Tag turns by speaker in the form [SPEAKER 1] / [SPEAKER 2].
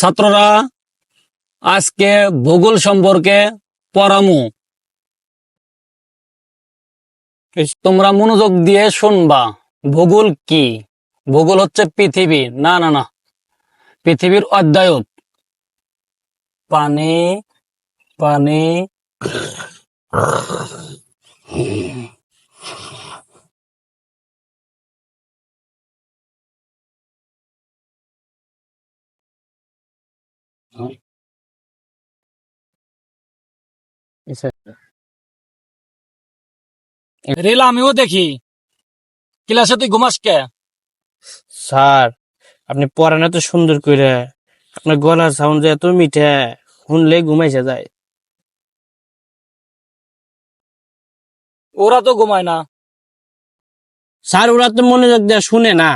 [SPEAKER 1] ছাত্ররা আজকে ভূগোল সম্পর্কে পড়ামু। তোমরা মনোযোগ দিয়ে শুনবা, ভূগোল কি? ভূগোল হচ্ছে পৃথিবী। না না না। পৃথিবীর অধ্যায়ত। পানি পানি। রিল আমিও দেখি। ক্লাসে তুই ঘুমাস কে?
[SPEAKER 2] স্যার আপনি পড়ান এত সুন্দর করে। আপনার গলার সাউন্ড এত মিঠে শুনলে ঘুমাইছে যায়।
[SPEAKER 1] ওরা তো ঘুমায় না।
[SPEAKER 2] স্যার ওরা তো মনোযোগ দিয়ে শুনে না।